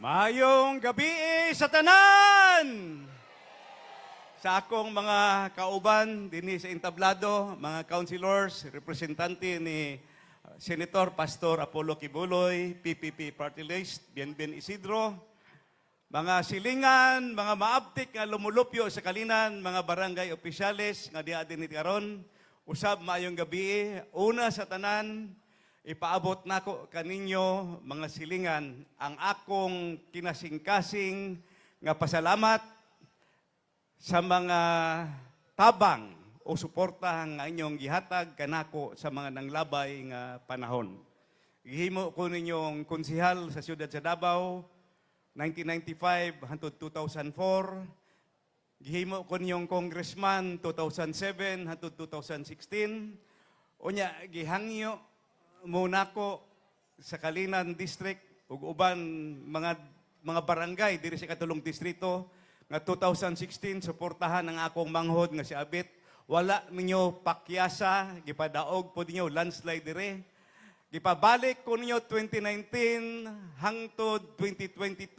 Mayong gabi sa tanan! Sa akong mga kauban dinhi sa entablado, mga councilors, representante ni uh, Senator Pastor Apollo Kibuloy, PPP Party List, Bienben Isidro, mga silingan, mga maabtik nga lumulupyo sa kalinan, mga barangay opisyales nga diha din karon, usab maayong gabi, una sa tanan, ipaabot nako kaninyo mga silingan ang akong kinasingkasing nga pasalamat sa mga tabang o suporta nga inyong gihatag kanako sa mga nanglabay nga panahon. Gihimo ko ninyong konsihal sa siyudad sa Davao 1995 hangtod 2004. Gihimo ko ninyong congressman 2007 hangtod 2016. Unya gihangyo muna ko sa Kalinan District ug uban mga mga barangay diri sa katulong distrito nga 2016 suportahan ang akong manghod nga si Abit. Wala ninyo pakyasa gipadaog po ninyo landslide dire gipabalik ko ninyo 2019 hangtod 2022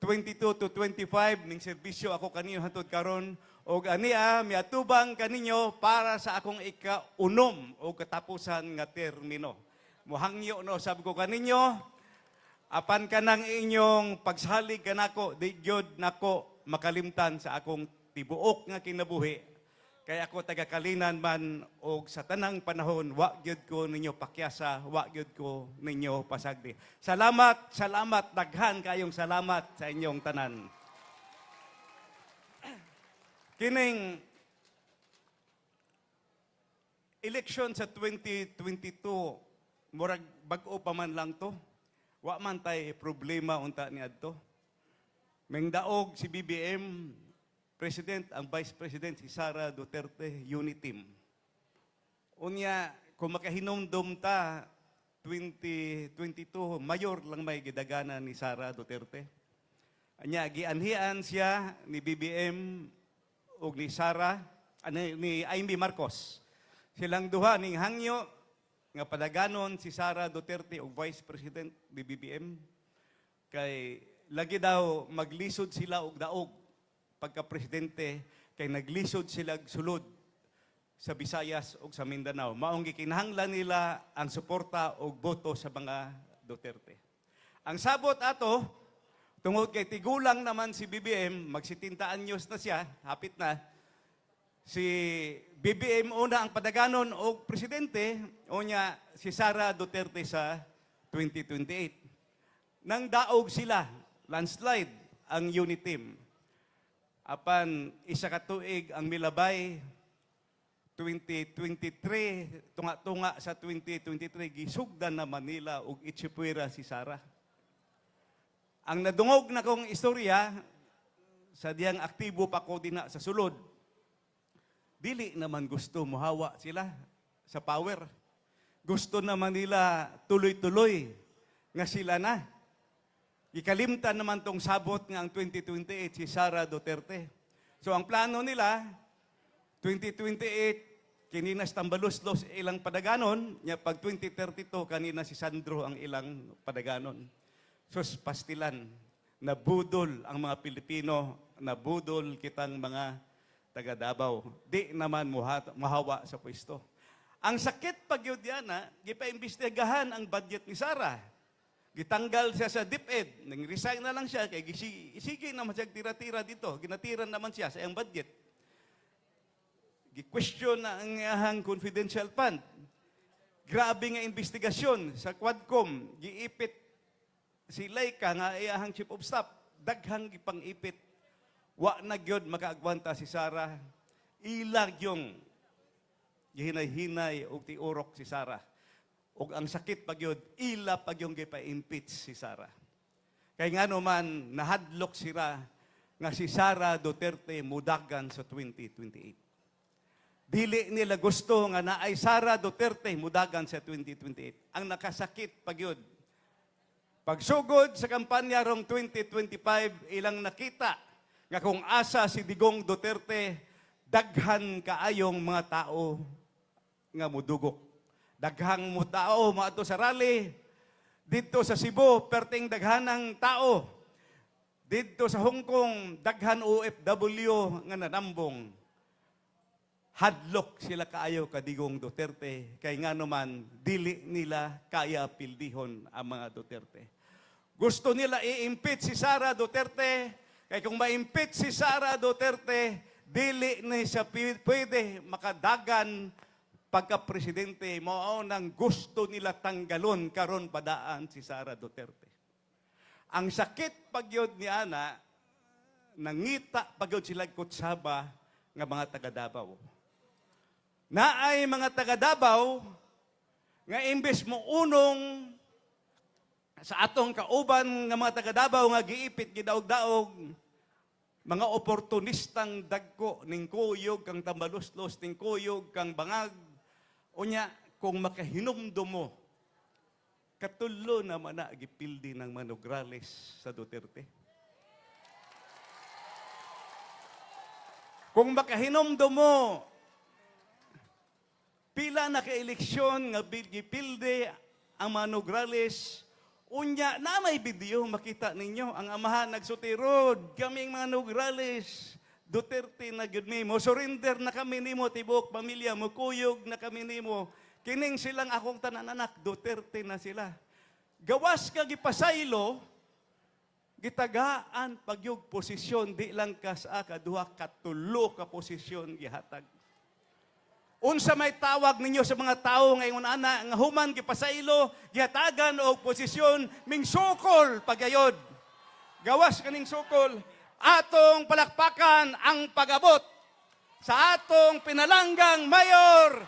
22 to 25 ning serbisyo ako kaninyo hangtod karon og ania miatubang kaninyo para sa akong ikaunom o katapusan nga termino. Muhangyo no sab ko kaninyo apan kanang inyong pagsalig kanako di gyud nako makalimtan sa akong tibuok nga kinabuhi. Kaya ako taga Kalinan man og sa tanang panahon wa gyud ko ninyo pakyasa wa gyud ko ninyo pasagdi. Salamat salamat daghan kayong salamat sa inyong tanan kining election sa 2022 murag bag-o pa man lang to wa man tay problema unta ni adto Mengdaog si BBM President ang Vice President si Sara Duterte unit team. Unya kung makahinumdum ta 2022 mayor lang may gidagana ni Sara Duterte. Anya gianhian siya ni BBM ug ni Sara ani ni Amy Marcos. Silang duha ning hangyo nga padaganon si Sara Duterte og Vice President ni BBM kay lagi daw maglisod sila og daog pagka presidente kay naglisod sila sulod sa Visayas ug sa Mindanao. Maong gikinahanglan nila ang suporta og boto sa mga Duterte. Ang sabot ato tungod kay tigulang naman si BBM, magsitinta anyos na siya, hapit na. Si BBM una ang padaganon og presidente, o niya si Sara Duterte sa 2028. Nang daog sila, landslide ang unit team. Apan isa ka tuig ang milabay 2023 tunga-tunga sa 2023 gisugdan na Manila ug Ichipuera si Sara. Ang nadungog na kong istorya sa diyang aktibo pa ko dina sa sulod. Dili naman gusto muhawa sila sa power. Gusto naman nila tuloy-tuloy nga sila na. Ikalimtan naman tong sabot nga ang 2028 si Sara Duterte. So ang plano nila, 2028, kininas tambaluslos ilang padaganon, nya pag 2032, kanina si Sandro ang ilang padaganon. So pastilan, nabudol ang mga Pilipino, nabudol kitang mga taga Davao. Di naman mahawa sa pwesto. Ang sakit pag yun gipaimbestigahan ang budget ni Sara. Gitanggal siya sa DepEd. Nang resign na lang siya. Gisi, sige naman siya tira-tira dito. Ginatiran naman siya sa iyang budget. Gi-question na ang iyahang confidential fund. Grabe nga investigasyon sa Quadcom. Giipit si Laika nga iyahang chief of staff. Daghang gipang-ipit. Wa na gyud makaagwanta si Sara. Ilag yung gihinay-hinay og tiurok si Sara. Ug ang sakit pagyod, ila pagyong gipa-impeach si Sara. Kay nga man nahadlok sila nga si Sara Duterte mudagan sa 2028. Dili nila gusto nga naay Sara Duterte mudagan sa 2028. Ang nakasakit pagyod. Pagsugod sa kampanya rong 2025, ilang nakita nga kung asa si Digong Duterte, daghan kaayong mga tao nga mudugok. Daghang mo tao maato sa rally, Dito sa Cebu, perting daghanang tao. Dito sa Hong Kong, daghan OFW nga nanambong. Hadlok sila kaayo kadigong Duterte kay nga naman dili nila kaya pildihon ang mga Duterte. Gusto nila i-impeach si Sara Duterte kay kung ma-impeach si Sara Duterte dili na siya pwede makadagan pagka-presidente mao nang gusto nila tanggalon karon padaan si Sara Duterte. Ang sakit pagyod ni Ana nangita pagyod sila kutsaba nga mga taga Davao. Naay mga taga Davao nga imbes mo unong sa atong kauban nga mga taga Davao nga giipit gidaog-daog mga oportunistang dagko ning kuyog kang tambaluslos ning kuyog kang bangag. Unya kung makahinumdum mo katulo na mana gipildi ng Manograles sa Duterte. Kung makahinumdum mo pila na ka-eleksyon nga bil- gipilde ang Manograles Unya, na may video, makita ninyo, ang amahan nagsutirod, kaming mga Nograles, Duterte na gud nimo, surrender na kami nimo, tibok. Pamilya mo, kuyog na kami nimo, kining silang akong tanananak, Duterte na sila. Gawas ka gipasaylo, gitagaan pagyog posisyon, di lang ka sa kaduha, katulo ka posisyon gihatag. Unsa may tawag ninyo sa mga tao ngayon ana nga human gipasaylo, gihatagan og posisyon ming sukol pagayod. Gawas kaning sukol atong palakpakan ang pagabot sa atong pinalanggang mayor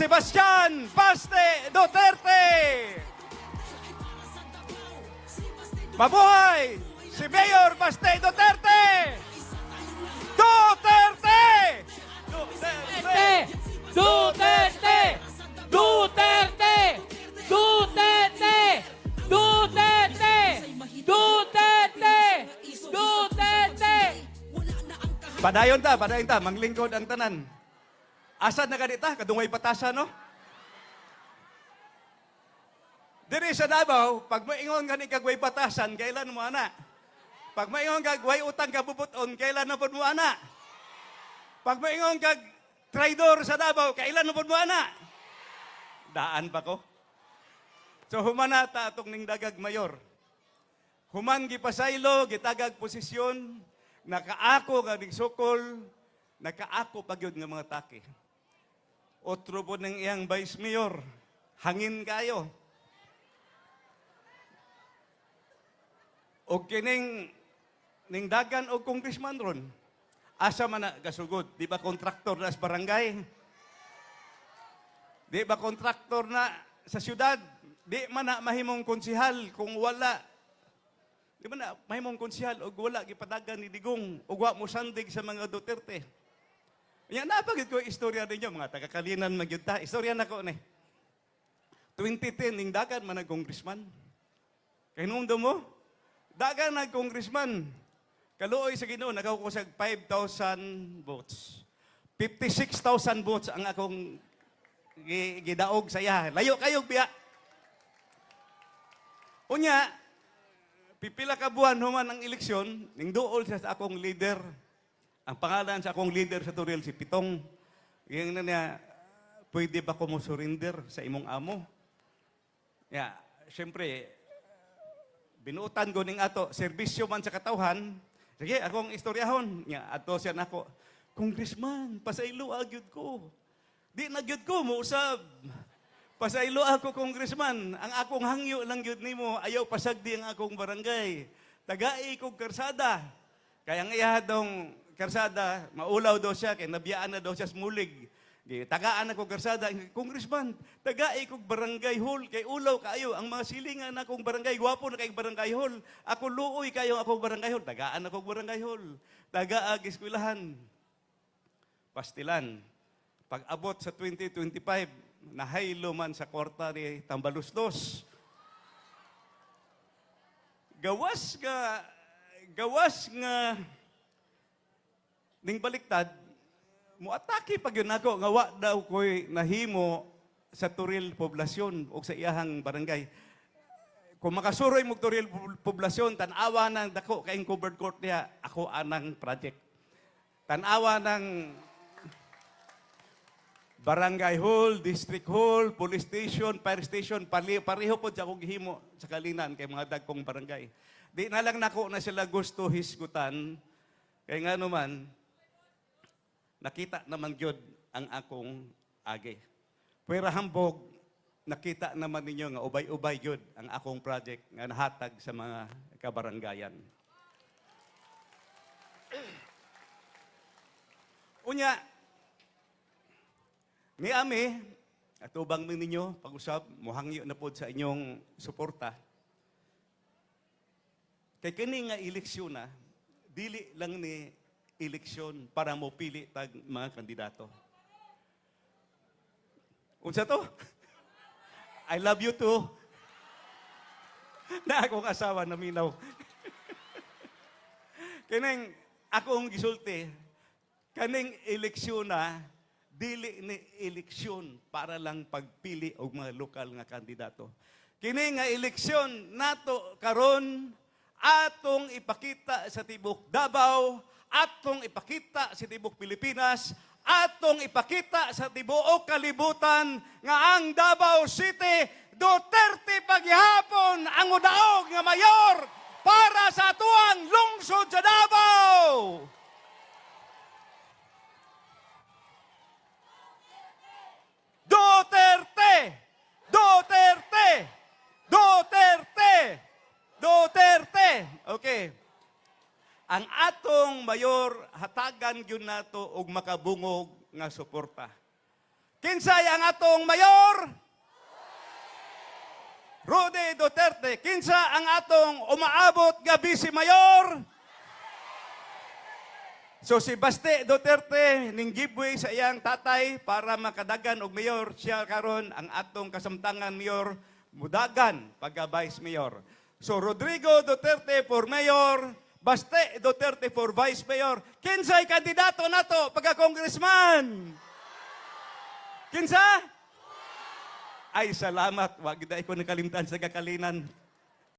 Sebastian Baste Duterte. Mabuhay si Mayor Baste! Duterte! Padayon ta, padayon ta, manglingkod ang tanan. Asa na kadita, kadungay patasa, no? Diri sa Davao, pag maingon ka ni kagway patasan, kailan mo ana? Pag maingon kag way utang ka bubuton, kailan na mo ana? Pag maingon kag traidor sa Davao, kailan na pod mo ana? Daan pa ko. So humana ta atong ning dagag mayor. Human gipasaylo, gitagag posisyon, nakaako nga ning sukol, nakaako pagyud nga mga taki. Otro po ng iyang vice mayor, hangin kayo. O kining ning dagan o congressman ron, asa man na gasugod, di ba kontraktor na sa barangay? Di ba kontraktor na sa syudad? Di man na mahimong konsihal kung wala Di na, mahimong konsihal, o wala, gipadagan ni Digong, o wa mo sandig sa mga Duterte. Yan, napagid ko istorya ninyo, mga taga-kalinan magyud ta. Istorya na ko ni. 2010, ning dagan man nag-congressman. Kay nung mo, dagan nag-congressman. Kaluoy sa Ginoo, nakakusag 5,000 votes. 56,000 votes ang akong gi- gidaog sa iya. Layo kayo, biya. Unya, pipila ka buwan human ang eleksyon, ning duol siya sa akong leader. Ang pangalan sa akong leader sa Turil, si Pitong. Yung na niya, pwede ba ko mo surrender sa imong amo? Ya, syempre, binuutan ko ning ato, serbisyo man sa katawhan, sige, akong istoryahon. Ya, ato siya nako, Congressman, pasaylo agyud ko. Di na gyud ko mo usab. Pasaylo ako, congressman. Ang akong hangyo lang yun nimo, ayaw pasagdi ang akong barangay. Tagai kong karsada. Kaya ang iya dong karsada, maulaw daw siya, kaya nabiyaan na daw siya smulig. Tagaan ako karsada, congressman, tagai kong barangay hall, kay ulaw kayo, ang mga silingan akong barangay, gwapo na kayong barangay hall. Ako luoy kayo akong barangay hall, tagaan akong barangay hall. Tagaag eskwelahan. Pastilan. Pag abot sa 2025, nahaylo man sa kwarta ni Tambaluslos. Gawas nga, gawas nga, ning baliktad, mo atake pag yun ako, nga wa daw ko'y nahimo sa Turil poblasyon o sa iyahang barangay. Kung makasuroy mo Turil poblasyon, tanawa ng dako kaing covered court niya, ako anang project. Tanawa ng barangay hall, district hall, police station, fire station, pali, pareho po sa akong gihimo sa kalinan kay mga dagkong barangay. Di na lang nako na sila gusto hisgutan, kay nga naman, nakita naman gyud ang akong agi. Pero hambog, nakita naman ninyo nga ubay-ubay gyud ang akong project nga nahatag sa mga kabarangayan. Unya, ni Ami, atubang mi ninyo, pag-usab, muhangyo na po sa inyong suporta. Kay kini nga eleksyon na, dili lang ni eleksyon para mo pili tag mga kandidato. Unsa to? I love you too. na akong asawa na minaw. Kining akong gisulti, kaning eleksyon na, dili ni eleksyon para lang pagpili og mga lokal nga kandidato. Kini nga eleksyon nato karon atong ipakita sa tibok Davao, atong ipakita sa tibok Pilipinas, atong ipakita sa tibuok kalibutan nga ang Davao City Duterte paghihapon ang udaog nga mayor para sa tuang lungsod sa Davao. Duterte! Duterte! Duterte! Okay. Ang atong mayor hatagan gyud nato og makabungog nga suporta. Kinsay ang atong mayor? Rudy Duterte. Kinsa ang atong umaabot nga vice mayor? So si Baste Duterte ning giveaway sa iyang tatay para makadagan og mayor siya karon ang atong kasamtangan mayor mudagan pagka vice mayor. So Rodrigo Duterte for mayor, Baste Duterte for vice mayor. Kinsay kandidato nato pagka congressman? Kinsa? Ay salamat, wag gid ko nakalimtan sa kakalinan.